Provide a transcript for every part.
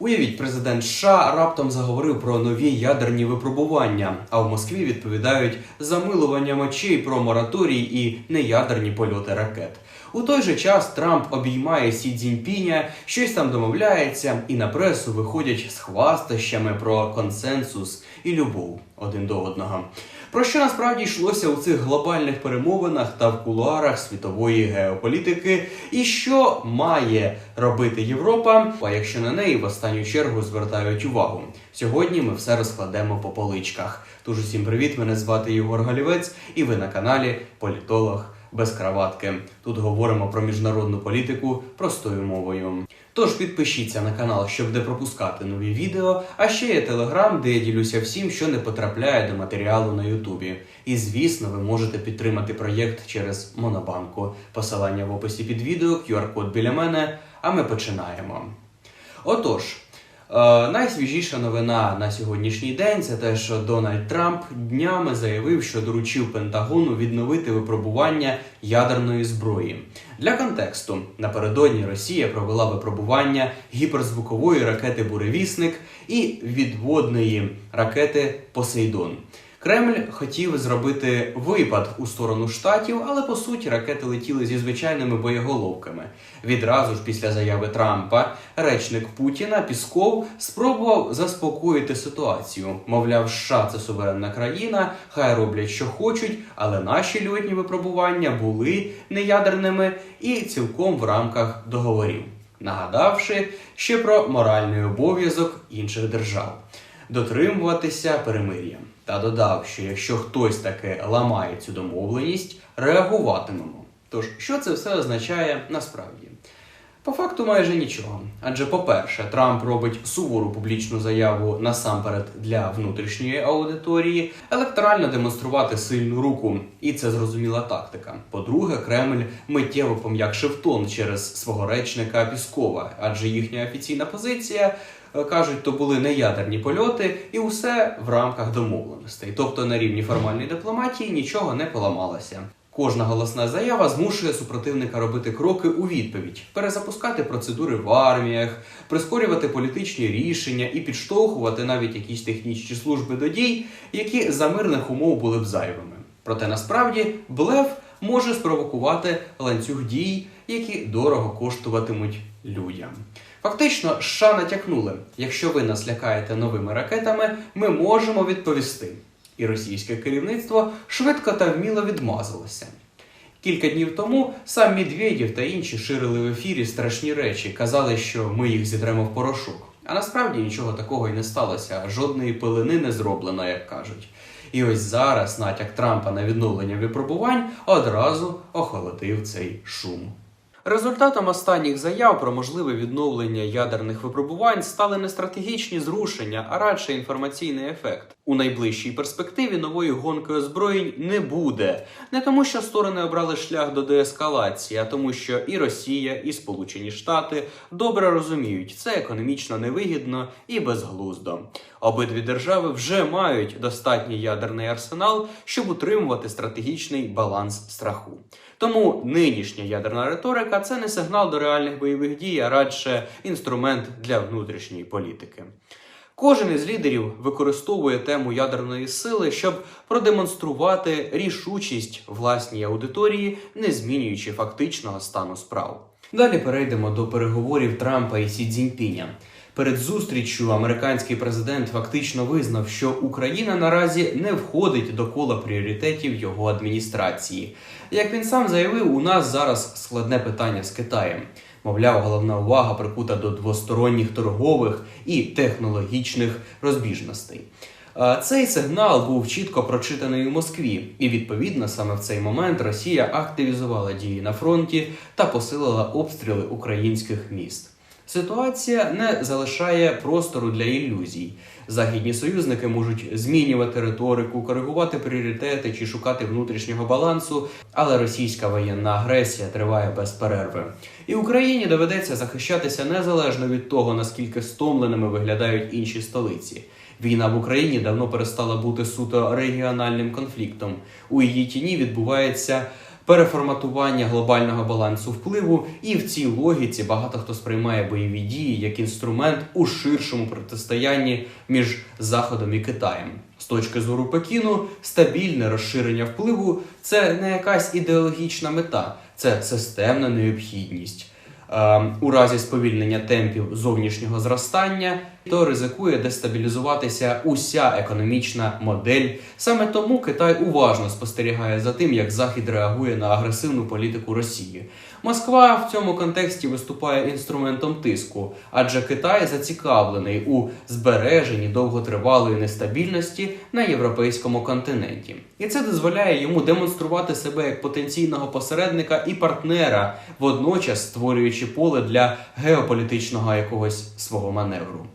Уявіть, президент США раптом заговорив про нові ядерні випробування, а в Москві відповідають замилуванням очей про мораторій і неядерні польоти ракет. У той же час Трамп обіймає Сі Цзіньпіня, щось там домовляється, і на пресу виходять з хвастощами про консенсус і любов один до одного. Про що насправді йшлося у цих глобальних перемовинах та в кулуарах світової геополітики, і що має робити Європа, а якщо на неї в останню чергу звертають увагу. Сьогодні ми все розкладемо по поличках. Тож усім привіт! Мене звати Єгор Галівець, і ви на каналі Політолог без краватки. Тут говоримо про міжнародну політику простою мовою. Тож підпишіться на канал, щоб не пропускати нові відео. А ще є телеграм, де я ділюся всім, що не потрапляє до матеріалу на Ютубі. І звісно, ви можете підтримати проєкт через Монобанку. Посилання в описі під відео, QR-код біля мене. А ми починаємо. Отож. Е, найсвіжіша новина на сьогоднішній день це те, що Дональд Трамп днями заявив, що доручив Пентагону відновити випробування ядерної зброї. Для контексту напередодні Росія провела випробування гіперзвукової ракети Буревісник і відводної ракети Посейдон. Кремль хотів зробити випад у сторону штатів, але по суті ракети летіли зі звичайними боєголовками. Відразу ж після заяви Трампа речник Путіна Пісков спробував заспокоїти ситуацію. Мовляв, США це суверенна країна, хай роблять, що хочуть, але наші льотні випробування були неядерними і цілком в рамках договорів, нагадавши ще про моральний обов'язок інших держав дотримуватися перемир'я. Та додав, що якщо хтось таки ламає цю домовленість, реагуватимемо. Тож, що це все означає насправді? По факту майже нічого. Адже, по-перше, Трамп робить сувору публічну заяву насамперед для внутрішньої аудиторії, електорально демонструвати сильну руку, і це зрозуміла тактика. По-друге, Кремль миттєво пом'якшив тон через свого речника Піскова, адже їхня офіційна позиція. Е, Кажуть, то були неядерні польоти, і усе в рамках домовленостей. Тобто на рівні формальної дипломатії нічого не поламалося. Кожна голосна заява змушує супротивника робити кроки у відповідь, перезапускати процедури в арміях, прискорювати політичні рішення і підштовхувати навіть якісь технічні служби до дій, які за мирних умов були б зайвими. Проте насправді блеф може спровокувати ланцюг дій, які дорого коштуватимуть людям. Фактично, США натякнули: якщо ви нас лякаєте новими ракетами, ми можемо відповісти. І російське керівництво швидко та вміло відмазалося. Кілька днів тому сам Медведєв та інші ширили в ефірі страшні речі, казали, що ми їх зітремо в порошок. А насправді нічого такого й не сталося, жодної пилини не зроблено, як кажуть. І ось зараз натяк Трампа на відновлення випробувань одразу охолодив цей шум. Результатом останніх заяв про можливе відновлення ядерних випробувань стали не стратегічні зрушення, а радше інформаційний ефект. У найближчій перспективі нової гонки озброєнь не буде. Не тому, що сторони обрали шлях до деескалації, а тому, що і Росія, і Сполучені Штати добре розуміють, це економічно невигідно і безглуздо. Обидві держави вже мають достатній ядерний арсенал, щоб утримувати стратегічний баланс страху. Тому нинішня ядерна риторика це не сигнал до реальних бойових дій, а радше інструмент для внутрішньої політики. Кожен із лідерів використовує тему ядерної сили, щоб продемонструвати рішучість власній аудиторії, не змінюючи фактичного стану справ. Далі перейдемо до переговорів Трампа і Сі Цзіньпіня. Перед зустріччю американський президент фактично визнав, що Україна наразі не входить до кола пріоритетів його адміністрації. Як він сам заявив, у нас зараз складне питання з Китаєм. Мовляв, головна увага прикута до двосторонніх торгових і технологічних розбіжностей. Цей сигнал був чітко прочитаний у Москві, і відповідно саме в цей момент Росія активізувала дії на фронті та посилила обстріли українських міст. Ситуація не залишає простору для ілюзій. Західні союзники можуть змінювати риторику, коригувати пріоритети чи шукати внутрішнього балансу, але російська воєнна агресія триває без перерви. І Україні доведеться захищатися незалежно від того, наскільки стомленими виглядають інші столиці. Війна в Україні давно перестала бути суто регіональним конфліктом. У її тіні відбувається переформатування глобального балансу впливу, і в цій логіці багато хто сприймає бойові дії як інструмент у ширшому протистоянні між Заходом і Китаєм. З точки зору Пекіну, стабільне розширення впливу це не якась ідеологічна мета, це системна необхідність. Е, у разі сповільнення темпів зовнішнього зростання, то ризикує дестабілізуватися уся економічна модель. Саме тому Китай уважно спостерігає за тим, як Захід реагує на агресивну політику Росії. Москва в цьому контексті виступає інструментом тиску, адже Китай зацікавлений у збереженні довготривалої нестабільності на європейському континенті, і це дозволяє йому демонструвати себе як потенційного посередника і партнера, водночас створюючи поле для геополітичного якогось свого маневру.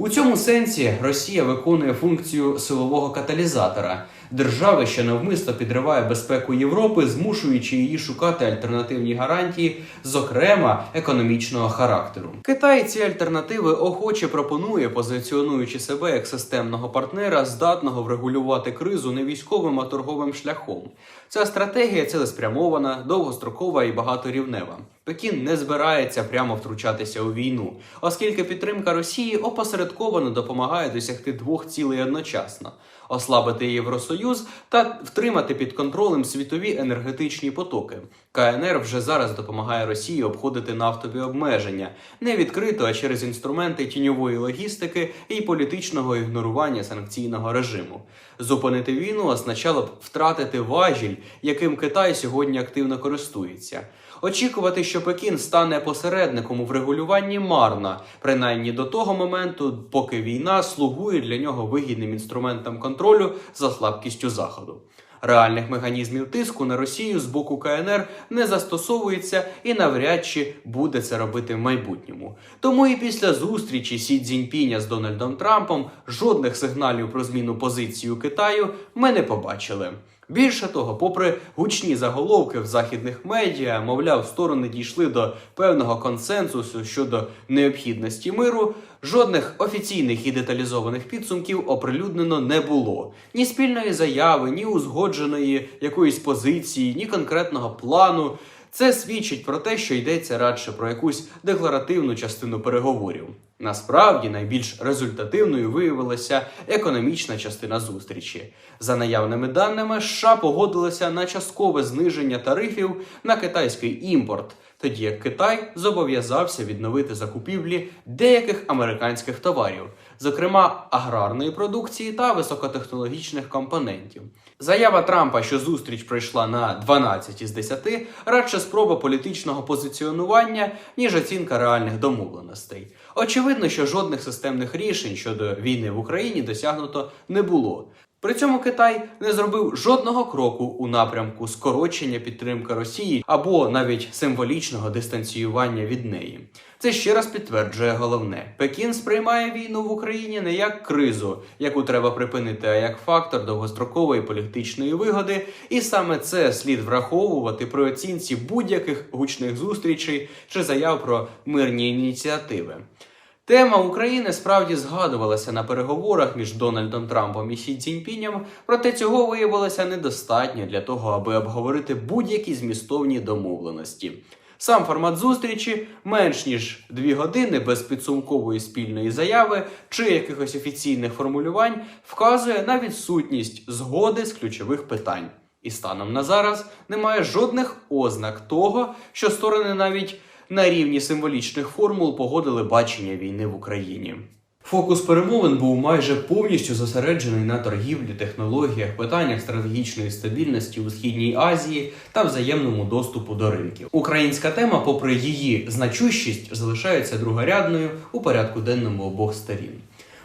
У цьому сенсі Росія виконує функцію силового каталізатора держави, що навмисно підриває безпеку Європи, змушуючи її шукати альтернативні гарантії, зокрема економічного характеру. Китай ці альтернативи охоче пропонує, позиціонуючи себе як системного партнера, здатного врегулювати кризу не військовим, а торговим шляхом. Ця стратегія цілеспрямована, довгострокова і багаторівнева. Пекін не збирається прямо втручатися у війну, оскільки підтримка Росії опосередковано допомагає досягти двох цілей одночасно: ослабити Євросоюз та втримати під контролем світові енергетичні потоки. КНР вже зараз допомагає Росії обходити нафтові обмеження не відкрито, а через інструменти тіньової логістики і політичного ігнорування санкційного режиму. Зупинити війну означало б втратити важіль, яким Китай сьогодні активно користується. Очікувати, що Пекін стане посередником у врегулюванні марно, принаймні до того моменту, поки війна слугує для нього вигідним інструментом контролю за слабкістю заходу. Реальних механізмів тиску на Росію з боку КНР не застосовується і навряд чи буде це робити в майбутньому. Тому і після зустрічі Сі Цзіньпіня з Дональдом Трампом жодних сигналів про зміну позиції Китаю ми не побачили. Більше того, попри гучні заголовки в західних медіа, мовляв, сторони дійшли до певного консенсусу щодо необхідності миру. Жодних офіційних і деталізованих підсумків оприлюднено не було ні спільної заяви, ні узгодженої якоїсь позиції, ні конкретного плану. Це свідчить про те, що йдеться радше про якусь декларативну частину переговорів. Насправді найбільш результативною виявилася економічна частина зустрічі. За наявними даними, США погодилися на часткове зниження тарифів на китайський імпорт, тоді як Китай зобов'язався відновити закупівлі деяких американських товарів, зокрема аграрної продукції та високотехнологічних компонентів. Заява Трампа, що зустріч пройшла на 12 із 10, радше спроба політичного позиціонування, ніж оцінка реальних домовленостей. Очевидно, що жодних системних рішень щодо війни в Україні досягнуто не було. При цьому Китай не зробив жодного кроку у напрямку скорочення підтримки Росії або навіть символічного дистанціювання від неї. Це ще раз підтверджує головне: Пекін сприймає війну в Україні не як кризу, яку треба припинити, а як фактор довгострокової політичної вигоди, і саме це слід враховувати при оцінці будь-яких гучних зустрічей чи заяв про мирні ініціативи. Тема України справді згадувалася на переговорах між Дональдом Трампом і Сі Цзіньпінем, проте цього виявилося недостатньо для того, аби обговорити будь-які змістовні домовленості. Сам формат зустрічі менш ніж дві години без підсумкової спільної заяви чи якихось офіційних формулювань вказує на відсутність згоди з ключових питань. І станом на зараз немає жодних ознак того, що сторони навіть на рівні символічних формул погодили бачення війни в Україні. Фокус перемовин був майже повністю зосереджений на торгівлі, технологіях, питаннях стратегічної стабільності у східній Азії та взаємному доступу до ринків. Українська тема, попри її значущість, залишається другорядною у порядку денному обох сторін.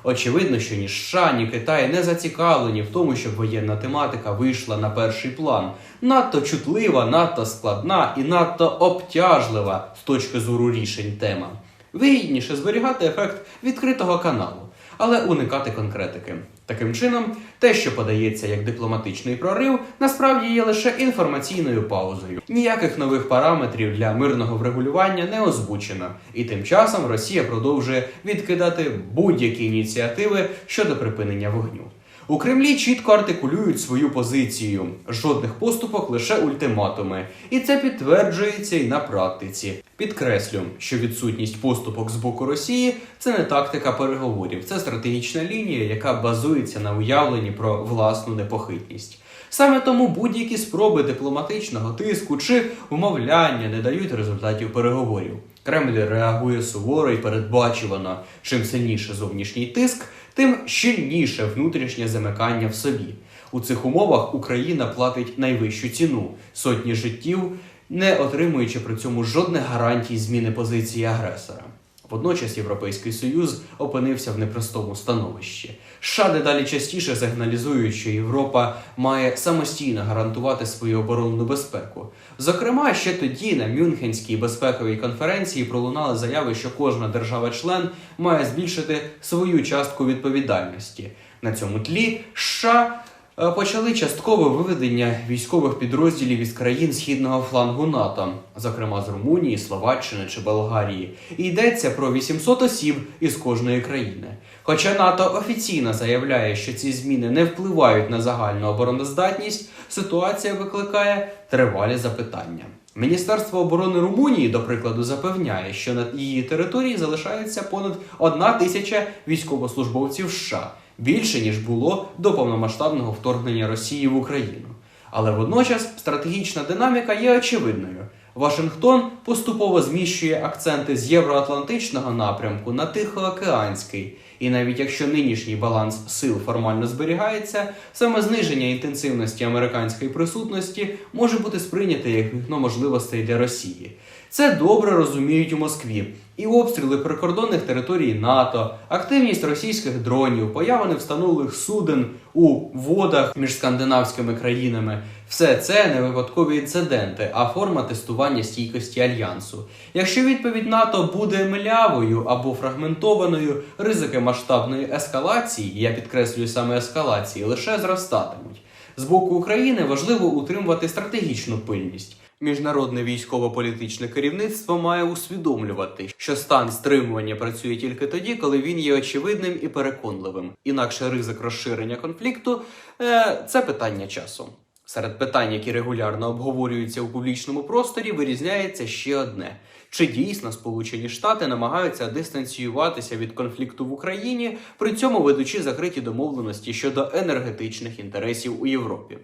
Очевидно, що ні США, ні Китай не зацікавлені в тому, щоб воєнна тематика вийшла на перший план. Надто чутлива, надто складна і надто обтяжлива з точки зору рішень тема. Вигідніше зберігати ефект відкритого каналу, але уникати конкретики. Таким чином, те, що подається як дипломатичний прорив, насправді є лише інформаційною паузою. Ніяких нових параметрів для мирного врегулювання не озвучено, і тим часом Росія продовжує відкидати будь-які ініціативи щодо припинення вогню. У Кремлі чітко артикулюють свою позицію: жодних поступок, лише ультиматуми. І це підтверджується і на практиці. Підкреслю, що відсутність поступок з боку Росії це не тактика переговорів, це стратегічна лінія, яка базується на уявленні про власну непохитність. Саме тому будь-які спроби дипломатичного тиску чи вмовляння не дають результатів переговорів. Кремль реагує суворо і передбачувано. Чим сильніше зовнішній тиск, тим щільніше внутрішнє замикання в собі. У цих умовах Україна платить найвищу ціну сотні життів, не отримуючи при цьому жодних гарантій зміни позиції агресора. Водночас Європейський Союз опинився в непростому становищі. США дедалі частіше сигналізують, що Європа має самостійно гарантувати свою оборонну безпеку. Зокрема, ще тоді на Мюнхенській безпековій конференції пролунали заяви, що кожна держава-член має збільшити свою частку відповідальності. На цьому тлі США почали часткове виведення військових підрозділів із країн східного флангу НАТО, зокрема з Румунії, Словаччини чи Болгарії. І йдеться про 800 осіб із кожної країни. Хоча НАТО офіційно заявляє, що ці зміни не впливають на загальну обороноздатність, ситуація викликає тривалі запитання. Міністерство оборони Румунії, до прикладу, запевняє, що на її території залишається понад одна тисяча військовослужбовців США більше ніж було до повномасштабного вторгнення Росії в Україну. Але водночас стратегічна динаміка є очевидною. Вашингтон поступово зміщує акценти з євроатлантичного напрямку на Тихоокеанський. І навіть якщо нинішній баланс сил формально зберігається, саме зниження інтенсивності американської присутності може бути сприйняте як вікно можливостей для Росії. Це добре розуміють у Москві. І обстріли прикордонних територій НАТО, активність російських дронів, поява невстановлених суден у водах між скандинавськими країнами все це не випадкові інциденти, а форма тестування стійкості альянсу. Якщо відповідь НАТО буде млявою або фрагментованою, ризики масштабної ескалації, я підкреслюю саме ескалації, лише зростатимуть. З боку України важливо утримувати стратегічну пильність. Міжнародне військово-політичне керівництво має усвідомлювати, що стан стримування працює тільки тоді, коли він є очевидним і переконливим. Інакше ризик розширення конфлікту е, це питання часу. Серед питань, які регулярно обговорюються у публічному просторі, вирізняється ще одне: чи дійсно Сполучені Штати намагаються дистанціюватися від конфлікту в Україні, при цьому ведучи закриті домовленості щодо енергетичних інтересів у Європі.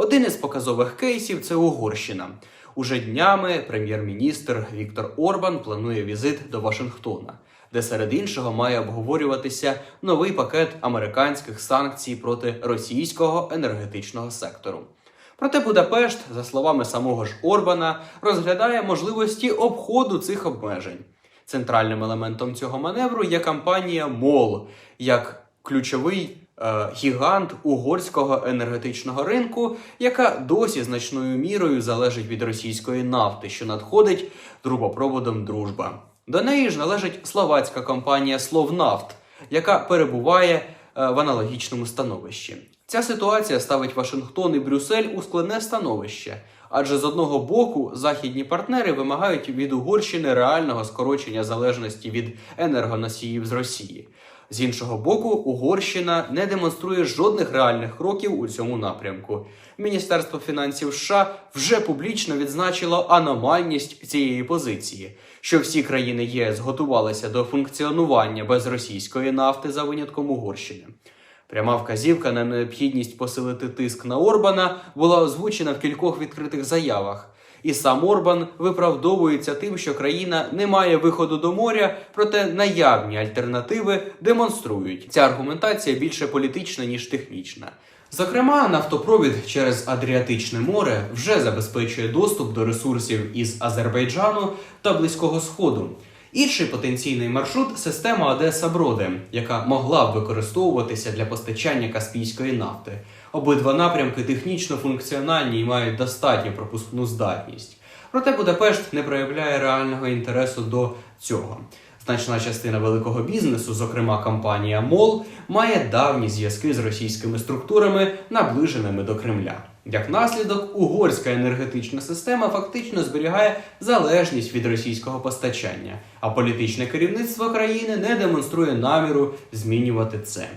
Один із показових кейсів це Угорщина. Уже днями прем'єр-міністр Віктор Орбан планує візит до Вашингтона, де серед іншого має обговорюватися новий пакет американських санкцій проти російського енергетичного сектору. Проте Будапешт, за словами самого ж Орбана, розглядає можливості обходу цих обмежень. Центральним елементом цього маневру є кампанія МОЛ як ключовий гігант угорського енергетичного ринку, яка досі значною мірою залежить від російської нафти, що надходить трубопроводом Дружба. До неї ж належить словацька компанія Словнафт, яка перебуває е, в аналогічному становищі. Ця ситуація ставить Вашингтон і Брюссель у складне становище, адже з одного боку західні партнери вимагають від Угорщини реального скорочення залежності від енергоносіїв з Росії. З іншого боку, Угорщина не демонструє жодних реальних кроків у цьому напрямку. Міністерство фінансів США вже публічно відзначило аномальність цієї позиції, що всі країни ЄС готувалися до функціонування без російської нафти за винятком Угорщини. Пряма вказівка на необхідність посилити тиск на Орбана була озвучена в кількох відкритих заявах. І сам Орбан виправдовується тим, що країна не має виходу до моря, проте наявні альтернативи демонструють. Ця аргументація більше політична ніж технічна. Зокрема, нафтопровід через Адріатичне море вже забезпечує доступ до ресурсів із Азербайджану та Близького Сходу. Інший потенційний маршрут система Одеса Броди, яка могла б використовуватися для постачання каспійської нафти. Обидва напрямки технічно функціональні і мають достатню пропускну здатність. Проте Будапешт не проявляє реального інтересу до цього. Значна частина великого бізнесу, зокрема компанія МОЛ, має давні зв'язки з російськими структурами, наближеними до Кремля. Як наслідок, угорська енергетична система фактично зберігає залежність від російського постачання, а політичне керівництво країни не демонструє наміру змінювати це.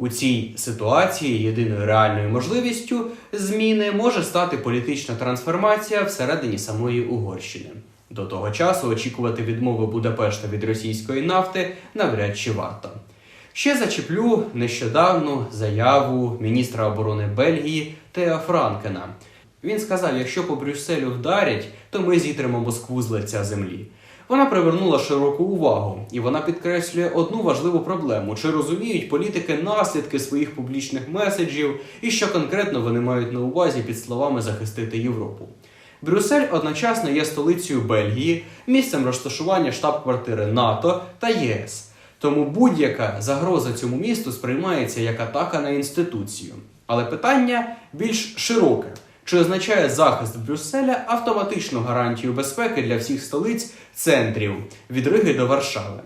У цій ситуації єдиною реальною можливістю зміни може стати політична трансформація всередині самої Угорщини. До того часу очікувати відмови Будапешта від російської нафти навряд чи варто. Ще зачеплю нещодавну заяву міністра оборони Бельгії Теа Франкена. Він сказав: якщо по Брюсселю вдарять, то ми зітримо Москву з лиця землі. Вона привернула широку увагу, і вона підкреслює одну важливу проблему: чи розуміють політики наслідки своїх публічних меседжів, і що конкретно вони мають на увазі під словами захистити Європу. Брюссель одночасно є столицею Бельгії, місцем розташування штаб-квартири НАТО та ЄС. Тому будь-яка загроза цьому місту сприймається як атака на інституцію. Але питання більш широке: чи означає захист Брюсселя автоматичну гарантію безпеки для всіх столиць центрів від Риги до Варшави?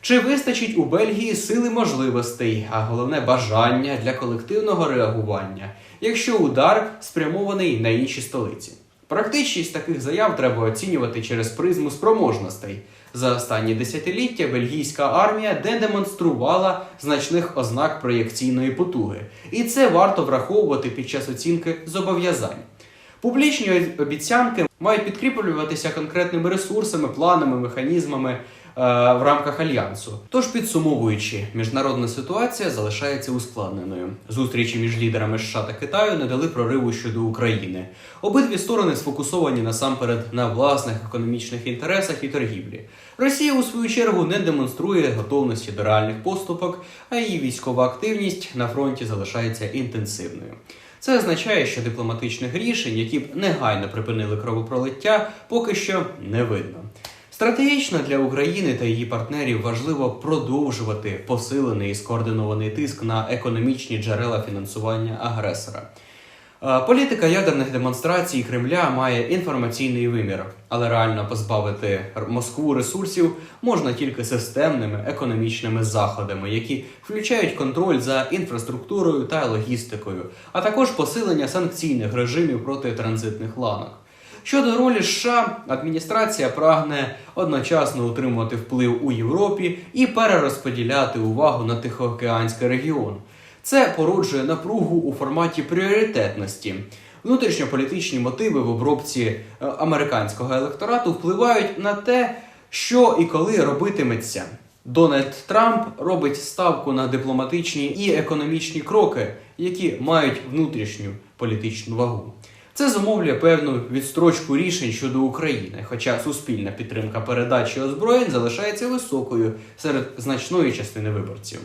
Чи вистачить у Бельгії сили можливостей, а головне бажання для колективного реагування, якщо удар спрямований на інші столиці? Практичність таких заяв треба оцінювати через призму спроможностей. За останні десятиліття бельгійська армія не демонструвала значних ознак проєкційної потуги, і це варто враховувати під час оцінки зобов'язань. Публічні обіцянки мають підкріплюватися конкретними ресурсами, планами, механізмами е, в рамках альянсу. Тож, підсумовуючи, міжнародна ситуація залишається ускладненою. Зустрічі між лідерами США та Китаю не дали прориву щодо України. Обидві сторони сфокусовані насамперед на власних економічних інтересах і торгівлі. Росія, у свою чергу, не демонструє готовності до реальних поступок, а її військова активність на фронті залишається інтенсивною. Це означає, що дипломатичних рішень, які б негайно припинили кровопролиття, поки що не видно. Стратегічно для України та її партнерів важливо продовжувати посилений і скоординований тиск на економічні джерела фінансування агресора. Е, Політика ядерних демонстрацій Кремля має інформаційний вимір, але реально позбавити Москву ресурсів можна тільки системними економічними заходами, які включають контроль за інфраструктурою та логістикою, а також посилення санкційних режимів проти транзитних ланок. Щодо ролі США, адміністрація прагне одночасно утримувати вплив у Європі і перерозподіляти увагу на Тихоокеанський регіон. Це породжує напругу у форматі пріоритетності. Внутрішньополітичні мотиви в обробці е, американського електорату впливають на те, що і коли робитиметься. Дональд Трамп робить ставку на дипломатичні і економічні кроки, які мають внутрішню політичну вагу. Це зумовлює певну відстрочку рішень щодо України, хоча суспільна підтримка передачі озброєнь залишається високою серед значної частини виборців.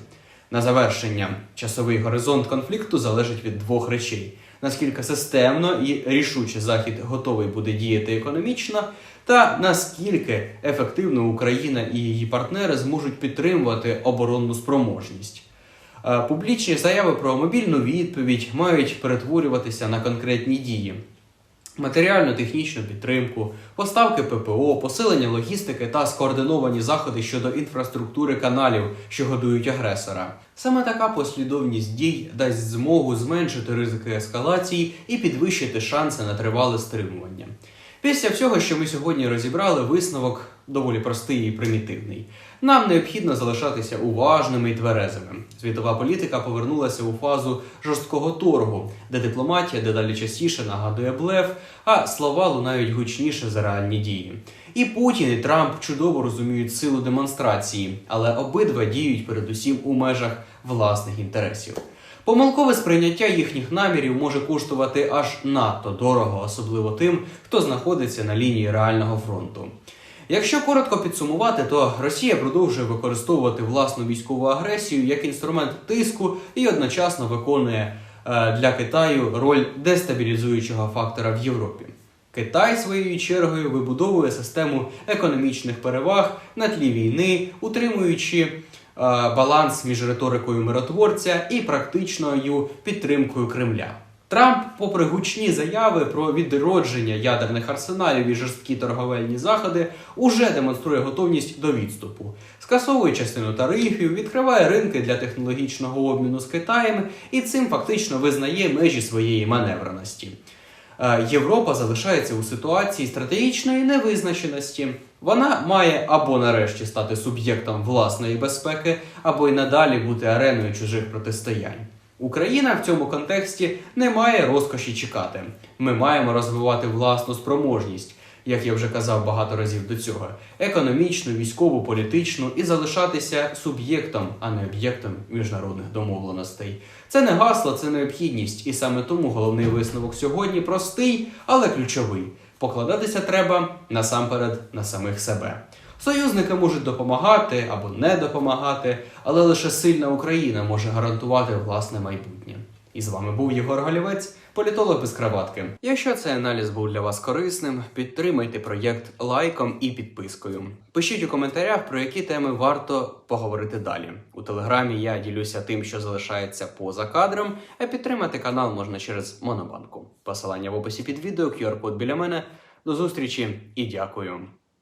На завершення часовий горизонт конфлікту залежить від двох речей: наскільки системно і рішуче Захід готовий буде діяти економічно, та наскільки ефективно Україна і її партнери зможуть підтримувати оборонну спроможність. Е, Публічні заяви про мобільну відповідь мають перетворюватися на конкретні дії. Матеріально-технічну підтримку, поставки ППО, посилення логістики та скоординовані заходи щодо інфраструктури каналів, що годують агресора. Саме така послідовність дій дасть змогу зменшити ризики ескалації і підвищити шанси на тривале стримування. Після всього, що ми сьогодні розібрали, висновок доволі простий і примітивний. Нам необхідно залишатися уважними і тверезими. Світова політика повернулася у фазу жорсткого торгу, де дипломатія дедалі частіше нагадує блеф, а слова лунають гучніше за реальні дії. І Путін, і Трамп чудово розуміють силу демонстрації, але обидва діють передусім у межах власних інтересів. Помилкове сприйняття їхніх намірів може коштувати аж надто дорого, особливо тим, хто знаходиться на лінії реального фронту. Якщо коротко підсумувати, то Росія продовжує використовувати власну військову агресію як інструмент тиску і одночасно виконує е, для Китаю роль дестабілізуючого фактора в Європі. Китай своєю чергою вибудовує систему економічних переваг на тлі війни, утримуючи е, баланс між риторикою миротворця і практичною підтримкою Кремля. Трамп, попри гучні заяви про відродження ядерних арсеналів і жорсткі торговельні заходи, уже демонструє готовність до відступу, скасовує частину тарифів, відкриває ринки для технологічного обміну з Китаєм і цим фактично визнає межі своєї маневреності. Е, Європа залишається у ситуації стратегічної невизначеності. Вона має або нарешті стати суб'єктом власної безпеки, або й надалі бути ареною чужих протистоянь. Україна в цьому контексті не має розкоші чекати. Ми маємо розвивати власну спроможність, як я вже казав багато разів до цього, економічну, військову, політичну і залишатися суб'єктом, а не об'єктом міжнародних домовленостей. Це не гасло, це необхідність, і саме тому головний висновок сьогодні простий, але ключовий. Покладатися треба насамперед на самих себе. Союзники можуть допомагати або не допомагати, але лише сильна Україна може гарантувати власне майбутнє. І з вами був Єгор Галівець, політолог без краватки. Якщо цей аналіз був для вас корисним, підтримайте проєкт лайком і підпискою. Пишіть у коментарях, про які теми варто поговорити далі. У телеграмі я ділюся тим, що залишається поза кадром, а підтримати канал можна через Монобанку. Посилання в описі під відео, QR-код біля мене. До зустрічі і дякую.